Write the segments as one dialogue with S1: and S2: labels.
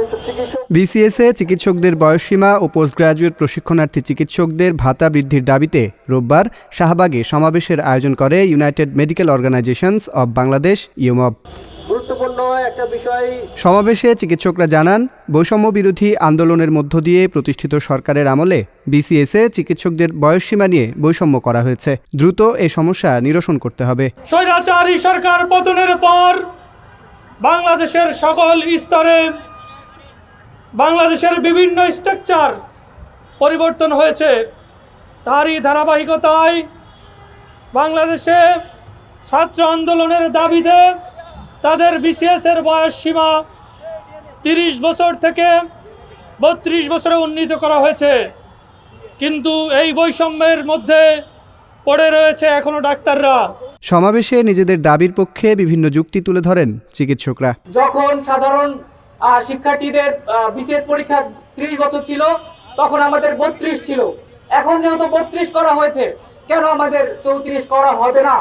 S1: সম্মানিত চিকিৎসক
S2: বিসিএসে চিকিৎসকদের বয়সসীমা ও পোস্ট গ্রাজুয়েট প্রশিক্ষণার্থী চিকিৎসকদের ভাতা বৃদ্ধির দাবিতে রোববার শাহবাগে সমাবেশের আয়োজন করে United Medical Organizations of Bangladesh ইউমব
S1: একটা বিষয়
S2: সমাবেশে চিকিৎসকরা জানান বৈষম্য বিরোধী আন্দোলনের মধ্য দিয়ে প্রতিষ্ঠিত সরকারের আমলে বিসিএসএ চিকিৎসকদের বয়সসীমা নিয়ে বৈষম্য করা হয়েছে। দ্রুত এ সমস্যা নিরসন করতে হবে।
S3: স্বৈরাচারী সরকার পতনের পর বাংলাদেশের সকল স্তরে বাংলাদেশের বিভিন্ন স্ট্রাকচার পরিবর্তন হয়েছে। তারই ধারাবাহিকতায় বাংলাদেশে ছাত্র আন্দোলনের দাবিতে তাদের বিসিএসের বয়স সীমা তিরিশ বছর থেকে বত্রিশ বছরে উন্নীত করা হয়েছে। কিন্তু এই বৈষম্যের মধ্যে পড়ে রয়েছে এখনও ডাক্তাররা।
S2: সমাবেশে নিজেদের দাবির পক্ষে বিভিন্ন যুক্তি তুলে ধরেন চিকিৎসকরা।
S4: যখন সাধারণ শিক্ষার্থীদের বিসিএস পরীক্ষা ত্রিশ বছর ছিল, তখন আমাদের বত্রিশ ছিল। এখন যেহেতু বত্রিশ করা হয়েছে, কেন আমাদের চৌত্রিশ করা হবে না?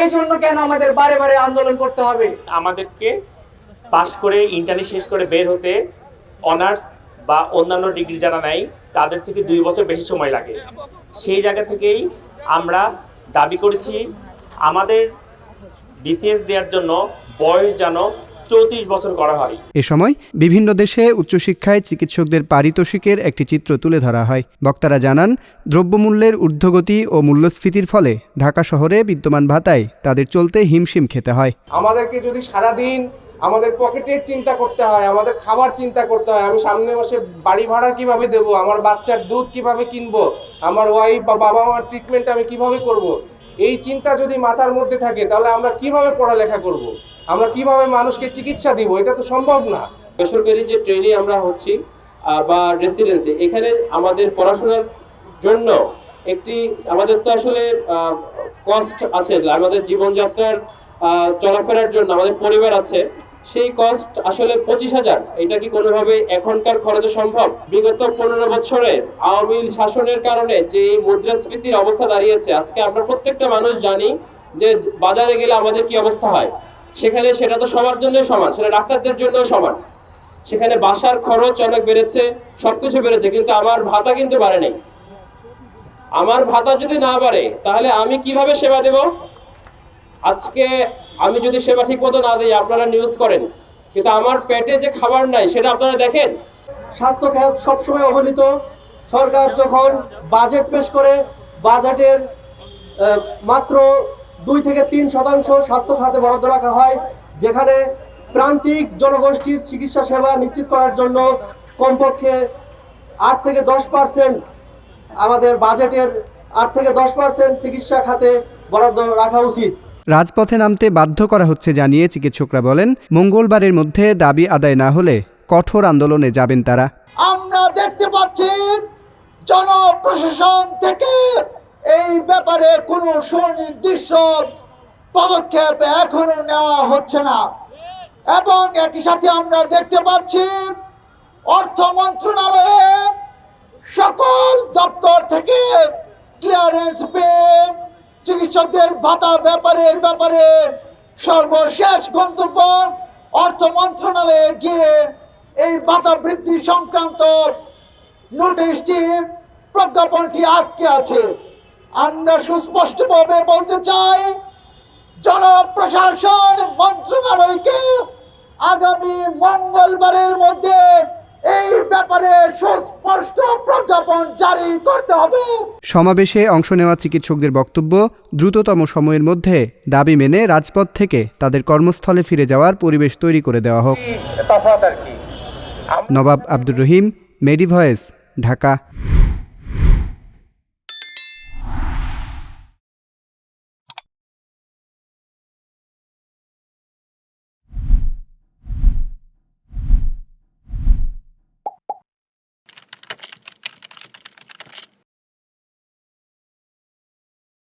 S4: এই জন্য কেন আমাদের বারে বারে আন্দোলন করতে হবে?
S5: আমাদেরকে পাশ করে ইন্টার্নি শেষ করে বের হতে অনার্স বা অন্যান্য ডিগ্রি যারা নেয়, তাদের থেকে দুই বছর বেশি সময় লাগে। সেই জায়গা থেকেই আমরা দাবি করেছি, আমাদের বিসিএস দেওয়ার জন্য বয়স যেন চৌত্রিশ বছর করা হয়
S2: এ সময় বিভিন্ন দেশে উচ্চশিক্ষায় চিকিৎসকদের পারিতোষিকের একটি চিত্র তুলে ধরা হয় বক্তারা জানান দ্রব্যমূল্যের ঊর্ধ্বগতি ও মূল্যস্ফীতির ফলে ঢাকা শহরে বিদ্যমান ভাতায় তাদের চলতে হিমশিম খেতে হয়
S6: আমাদেরকে যদি সারাদিন আমাদের পকেটের চিন্তা করতে হয় আমাদের খাবার চিন্তা করতে হয় আমি সামনে মাসে বাড়ি ভাড়া কীভাবে দেব আমার বাচ্চার দুধ কীভাবে কিনবো আমার ওয়াইফ বা বাবা মার ট্রিটমেন্ট আমি কীভাবে করব। এই চিন্তা যদি মাথার মধ্যে থাকে তাহলে আমরা কীভাবে পড়ালেখা করব। আমরা কীভাবে মানুষকে চিকিৎসা দিব? এটা তো সম্ভব না।
S4: বেসরকারি যে ট্রেনে আমরা হচ্ছি বা রেসিডেন্সি এখানে আমাদের পড়াশোনার জন্য একটি, আমাদের তো আসলে কস্ট আছে, আমাদের জীবনযাত্রার চলাফেরার জন্য আমাদের পরিবার আছে। সেই কস্ট আসলে পঁচিশ হাজার। এটা কি কোনোভাবে এখনকার খরচে সম্ভব? বিগত পনেরো বছরের আওয়ামী শাসনের কারণে যে মুদ্রাস্ফীতির অবস্থা দাঁড়িয়েছে, আজকে আমরা প্রত্যেকটা মানুষ জানি যে বাজারে গেলে আমাদের কি অবস্থা হয়? সেখানে সেটা তো সবার জন্যই সমান, সেটা ডাক্তারদের জন্যও সমান। সেখানে বাসার খরচ অনেক বেড়েছে, সবকিছু বেড়েছে, কিন্তু আমার ভাতা কিন্তু বাড়ে নাই। আমার ভাতা যদি না বাড়ে, তাহলে আমি কীভাবে সেবা দেব? আজকে আমি যদি সেবা ঠিক মতো না দিই, আপনারা নিউজ করেন। কিন্তু আমার পেটে যে খাবার নাই, সেটা আপনারা দেখেন।
S7: স্বাস্থ্য খাত সবসময় অবহেলিত। সরকার যখন বাজেট পেশ করে বাজেটের মাত্র দুই থেকে তিন শতাংশ স্বাস্থ্য খাতে বরাদ্দ রাখা হয় যেখানে প্রান্তিক জনগোষ্ঠীর চিকিৎসা সেবা নিশ্চিত করার জন্য কমপক্ষে আট থেকে দশ পার্সেন্ট আমাদের বাজেটের আট থেকে দশ পার্সেন্ট চিকিৎসা খাতে বরাদ্দ রাখা উচিত।
S2: রাজপথে নামতে বাধ্য করা হচ্ছে জানিয়ে চিকিৎসকরা বলেন মঙ্গলবারের মধ্যে দাবি আদায় না হলে কঠোর আন্দোলনে যাবেন তারা।
S7: আমরা দেখতে পাচ্ছি জনপ্রশাসন থেকে এই ব্যাপারে কোনো সুনির্দিষ্ট পদক্ষেপ এখনও নেওয়া হচ্ছে না। এবং একই সাথে আমরা দেখতে পাচ্ছি, অর্থ মন্ত্রণালয়ে সকল দপ্তর থেকে ক্লিয়ারেন্স পেয়ে চিকিৎসকদের ভাতা ব্যাপারের ব্যাপারে সর্বশেষ গন্তব্য অর্থ মন্ত্রণালয়ে গিয়ে এই ভাতা বৃদ্ধি সংক্রান্ত নোটিশটি প্রজ্ঞাপনটি আটকে আছে। আমরা সুস্পষ্টভাবে বলতে চাই জনপ্রশাসন মন্ত্রণালয়কে আগামী মঙ্গলবারের মধ্যে এই ব্যাপারে সুস্পষ্ট প্রজ্ঞাপন জারি করতে হবে।
S2: সমাবেশে অংশ নেওয়া চিকিৎসকদের বক্তব্য দ্রুততম সময়ের মধ্যে দাবি মেনে রাজপথ থেকে তাদের কর্মস্থলে ফিরে যাওয়ার পরিবেশ তৈরি করে দেওয়া হোক। নবাব আব্দুর রহিম মেডি ভয়েস ঢাকা।